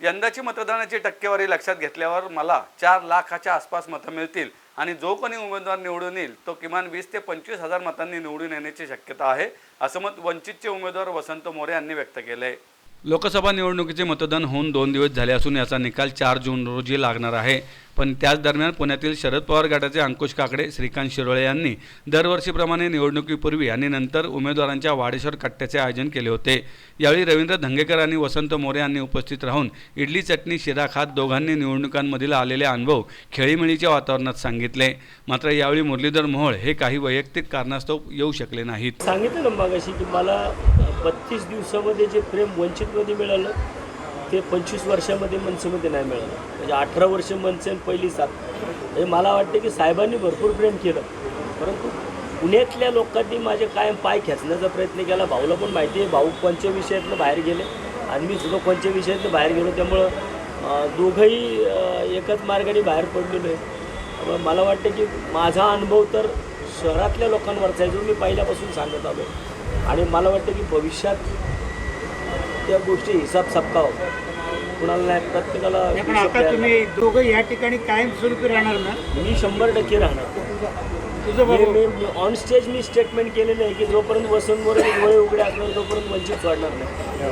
यंदाची मतदानाची टक्केवारी लक्षात घेतल्यावर मला चार लाखाच्या आसपास मतं मिळतील आणि जो कोणी उमेदवार निवडून येईल तो किमान वीस ते पंचवीस हजार मतांनी निवडून येण्याची शक्यता आहे असं मत वंचितचे उमेदवार वसंत मोरे यांनी व्यक्त केलं आहे लोकसभा निवडणुकीचे मतदान होऊन दोन दिवस झाले असून याचा निकाल चार जून रोजी लागणार आहे. पण त्याच दरम्यान पुण्यातील शरद पवार गटाचे अंकुश काकडे श्रीकांत शिरोळे यांनी दरवर्षीप्रमाणे निवडणुकीपूर्वी आणि नंतर उमेदवारांच्या वाडेश्वर कट्ट्याचे आयोजन केले होते. यावेळी रवींद्र धंगेकर आणि वसंत मोरे यांनी उपस्थित राहून इडली चटणी शिरा खात दोघांनी निवडणुकांमधील आलेले अनुभव खेळीमेळीच्या वातावरणात सांगितले. मात्र यावेळी मुरलीधर मोहोळ हे काही वैयक्तिक कारणास्तव येऊ शकले नाहीत. सांगितलं ना मगाशी की मला बत्तीस दिवसामध्ये जे प्रेम वंचितमध्ये मिळालं ते पंचवीस वर्षामध्ये मनसेमध्ये नाही मिळालं. म्हणजे अठरा वर्ष मनसे पहिली सात. म्हणजे मला वाटतं की साहेबांनी भरपूर प्रेम केलं. परंतु पुण्यातल्या लोकांनी माझे कायम पाय खेचण्याचा प्रयत्न केला. भाऊला पण माहिती आहे भाऊ कोणत्या विषयातनं बाहेर गेले आणि मी सुद्धा कोणत्या विषयातनं बाहेर गेलो. त्यामुळं दोघंही एकच मार्गाने बाहेर पडलेलो आहे. मला वाटतं की माझा अनुभव तर शहरातल्या लोकांवरचा आहे जो मी पहिल्यापासून सांगत आलो आणि मला वाटतं की भविष्यात त्या गोष्टी हिसाब सबका होता. कुणाला नाही प्रत्येकाला पण आता द्यायला तुम्ही दोघं या ठिकाणी कायमस्वरूपी राहणार ना. मी शंभर टक्के राहणार. तुझं बाबू मी ऑन स्टेज मी स्टेटमेंट केलेलं आहे की जोपर्यंत वसंत मोरे डोळे उघडे असणार तोपर्यंत वंचित सोडणार नाही.